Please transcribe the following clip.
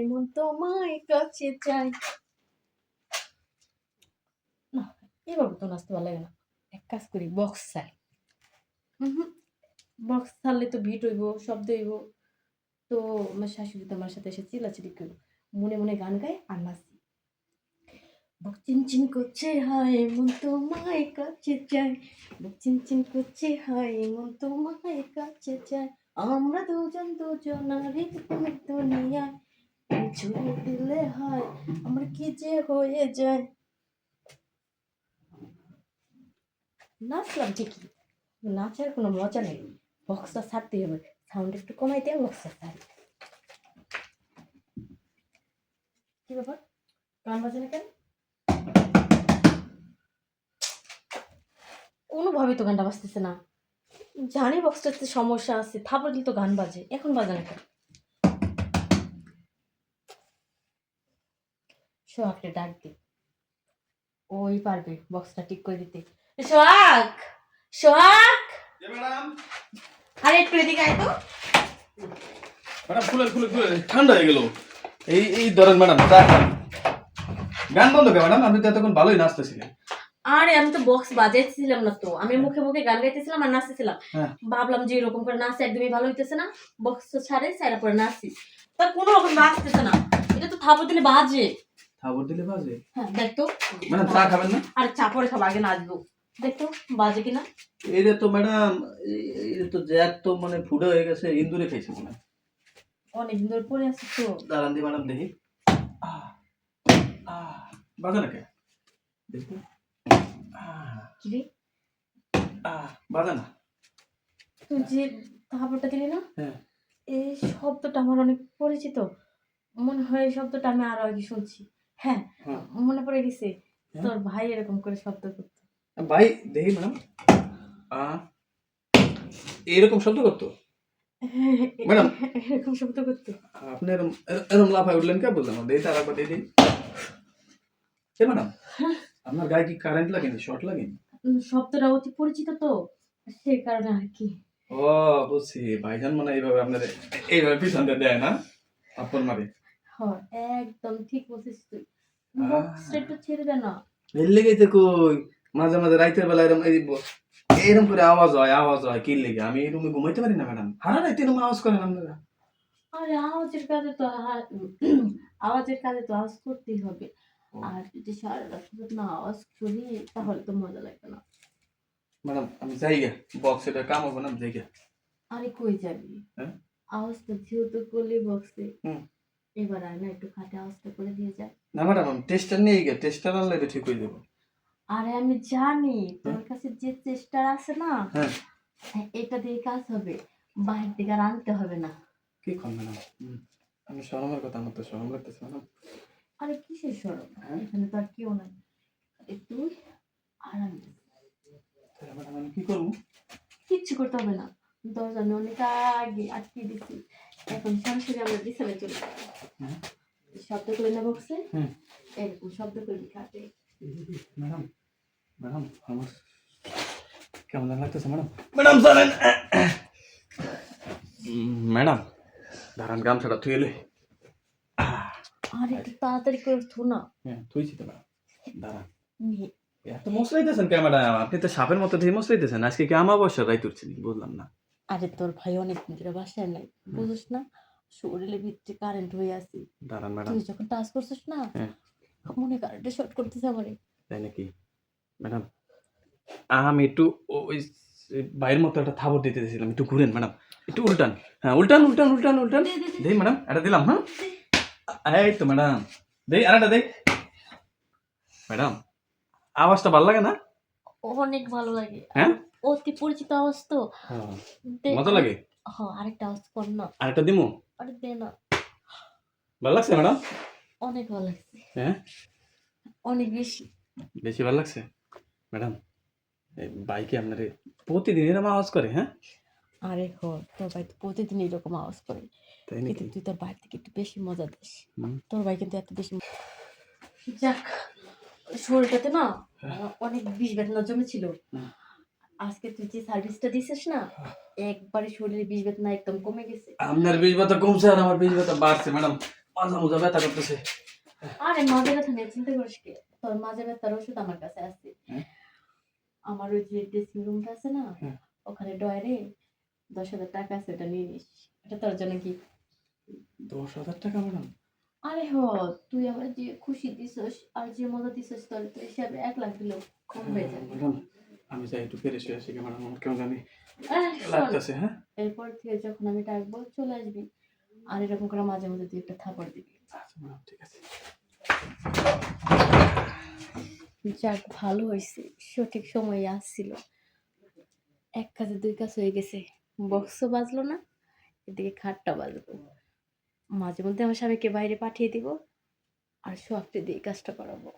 এমন তোমায় কাছে চাই। এবার তো নাচতে ভালো লাগে না। এক কাজ করি বক্স চাই বক্স ছাড়লে তো ভিট হইব, শব্দ হইব। তো আমার শাশুড়ি তো আমার সাথে এসে চিলাচিলি করব মনে মনে গান গায় আর নাচি। করছে, হায় মন তোমায় কাছে চাই। বুক করছে কাছে চাই। আমরা দুজন দুজনারই তুমি দুনিয়ায়। ছুঁয়ে দিলে হয়, আমার কি যে হয়ে যায়। নাচলাম ঠিকই, নাচার কোনো মজা নেই। বক্সটা ছাড়তেই হবে সাউন্ড একটু কমাইতে বক্সটা ছাড়ি। কি ব্যাপার? গান বাজে কেন? কোনোভাবেই তো গানটা বাজতেছে না। জানি বক্সটাতে সমস্যা আছে, থাপড় দিলে তো গান বাজে, এখন বাজে না কেন? সোহাগকে ডাক দে। ওই পারবে বক্সটা ঠিক করে দিতে। সোহাগ! সোহাগ! আরে একটু এদিকে আয় তো। ম্যাডাম খুলে খুলে খুলে ঠান্ডা হয়ে গেল। এই এই ধরেন ম্যাডাম চা খান। গান বন্ধ কে ম্যাডাম আপনি তো এতক্ষণ ভালোই নাচতেছিলেন আরে আমি তো বক্স বাজাইতেছিলাম না তো। আমি মুখে মুখে গান গাইতেছিলাম আর নাচতেছিলাম। হ্যাঁ। ভাবলাম যে এরকম করে নাচে একদমই ভালো হইতেছে না। বক্স ছাড়ে ছাড়া পরে নাচছি তা কোনো রকম নাচতেছে না। এটা তো থাপড় দিলে বাজে। খাবার দিলে বাজে? হ্যাঁ দেখ তো ম্যাডাম চা খাবেন না? আর চা পরে খাব আগে নাচবো। দেখ তো বাজে কিনা? এইটা তো ম্যাডাম এটা তো জ্যাক তো মানে ফুডে হয়ে গেছে ইন্দুরে খাইছে মনে হয়। অনেক দিন ধরে পরে আছি তো। দাঁড়ান দি ম্যাডাম দেখি। বাজে না কে দেখি। কি রে? বাজে না। তুই যে থাপড়টা দিলি না হ্যাঁ। এই শব্দটা আমার অনেক পরিচিত। মনে হয় এই শব্দটা আমি আরও আগে শুনছি। হ্যাঁ হ্যাঁ। মনে পড়ে গেছে হ্যাঁ? তোর ভাই এরকম করে শব্দ করতো। ভাই দেখি ম্যাডাম। আহ, এইরকম শব্দ করতো? ম্যাডাম। এরকম শব্দ করতো। আপনি এরম এর- এরম লাফায় উঠলেন কে? বললাম দেই তার একবার এ ম্যাডাম আপনার গায়ে কি কারেন্ট লাগেনি? শর্ট লাগেনি? শব্দটা অতি পরিচিত তো সেই কারণে আর কি। ও বুঝছি। ভাইজান মানে এইভাবে আপনার এইভাবে পিছন দিয়ে দেয় না? আপন মারে। হ্যাঁ একদম ঠিক বলছিস তুই। এর লেগেই তো কই মাঝে মাঝে রাইতের বেলা ব- এরম করে আওয়াজ হয় আওয়াজ হয় কি লেগে? আমি এই রুমে ঘুমাইতে পারি না ম্যাডাম? হারা রাইতে এরম আওয়াজ করেন আপনারা? আরে আওয়াজের কাজে তো আওয়াজের কাজে তো আওয়াজ করতেই হবে। আর যদি সারা রাত না আওয়াজ শুনি তাহলে তো মজা লাগবে না। ম্যাডাম আমি যাই গে বক্স এটা কাম হবে না যাই গে আরে কই যাবি? হ্যাঁ? আওয়াজটা যেহেতু করলি বক্সে হুম। এবার আয় না একটু খাটে আওয়াজটা করে দিয়ে যায় না ম্যাডাম টেস্টার নিয়ে গে টেস্টার আনলে ঠিক হয়ে যাব। আরে আমি জানি তোর কাছে যে চেষ্টা আছে না হ্যাঁ। এটা দিয়ে কাজ হবে বাইরে থেকে আর আনতে হবে না। কি খন ম্যাডাম? আমি শরমের কথা আমার তো শরম লাগতেছে ম্যাডাম। আরে কিসের হ্যাঁ? এখানে তো আর কেউ নাই। তুই আর আমি আমি কি করব? কিচ্ছু করতে হবে না। দরজা অনেক আগে আটকে দিচ্ছি এখন সরাসরি আমরা বিছানায় চলে যাব। শব্দ করে না বক্সে? হুম। এরকম শব্দ করবি খাটে ম্যাডাম ম্যাডাম আমার কেমন লাগতেছে ম্যাডাম? ম্যাডাম জানেন ম্যাডাম দাঁড়ান গামছাটা থুয়ে এলে আর একটু তাড়াতাড়ি করে থো না। হ্যাঁ থুইছি তো ম্যাডাম। দাঁড়ান। এত মশলাইতেছেন ম্যাডাম আপনি তো সাপের মতো দিয়ে মশলাইতেছেন। আজকে কি আমাবস্যা রাই তুলছেন বুঝলাম না। আরে তোর ভাই অনেক দিন ধরে বাসায় নাই বুঝিস না? শরীরে ভিতরে কারেন্ট হয়ে আছে। দাঁড়ান ম্যাডাম। তুই যখন টাচ করছিস না হ্যাঁ। মনে কারেন্টে শর্ট করতেছে আমারে। তাই নাকি? ম্যাডাম আমি একটু ওই বাইরের মতো একটা থাবর দিতে দিয়েছিলাম। একটু ঘুরেন ম্যাডাম। একটু উল্টান। হ্যাঁ উল্টান উল্টান উল্টান উল্টান। দেই ম্যাডাম এটা দিলাম হ্যাঁ? এই তো ম্যাডাম। দেই আরেকটা দেই। ম্যাডাম আওয়াজটা ভালো লাগে না? অনেক ভালো লাগে। হ্যাঁ? অতি পরিচিত আওয়াজ তো। দে, মজা লাগে? হ আরেকটা আওয়াজ কর না। আরেকটা দিমু? আরে দে না। ভালো লাগছে ম্যাডাম? অনেক ভালো লাগছে। হ্যাঁ? অনেক বেশি। বেশি ভালো লাগছে? ম্যাডাম এই বাইকে আপনার প্রতিদিন এরকম আওয়াজ করে হ্যাঁ? আরে হ তোর ভাই তো প্রতিদিন এরকম আওয়াজ করে। তাই নাকি? তুই তোর ভাই থেকে একটু বেশি মজা দিস। তোর ভাই কিন্তু এত বেশি যাক শরীরটাতে না হ্যাঁ। অনেক বিষ বেদনা জমেছিল। আজকে তুই যে সার্ভিসটা দিছিস না একবারে শরীরে বিষ বেদনা একদম কমে গেছে। আপনার বীজ ব্যথা কমছে আর আমার বীজ ব্যথা বাড়ছে ম্যাডাম। মাজা মোজা ব্যথা করতেছে। আরে মাঝে ব্যথা নিয়ে চিন্তা করিস কি? তোর মাঝে ব্যথার ওষুধ আমার কাছে আছে। হ্যাঁ? আমার ওই যে ড্রেসিং রুমটা আছে না হ্যাঁ। ওখানে ডয়ারে দশ হাজার টাকা আছে ওটা নিয়ে নিস। এটা তোর জন্য কি? দশ হাজার টাকা ম্যাডাম? আরে হ তুই আমার যে খুশি দিছস আর যে মজা দিছস তোর হিসাবে এক লাখ দিলেও কম হয়ে যাবে। ম্যাডাম। আমি যাই একটু শুয়ে আসি ম্যাডাম আমার কেমন জানি লাগতেছে হ্যাঁ? এরপর থেকে যখন আমি ডাকবো চলে আসবি। আর এরকম করে মাঝে মধ্যে তুই একটা থাপড় দিবি। আচ্ছা ম্যাডাম ঠিক আছে। যাক ভালো হয়েছে। সঠিক সময়ে আসছিল। এক কাজে দুই কাজ হয়ে গেছে। বক্সও বাজলো না এদিকে খাটটা বাজলো। মাঝে মধ্যে আমার স্বামীকে বাইরে পাঠিয়ে দিব আর সোয়াকটি দিয়ে কাজটা করাবো।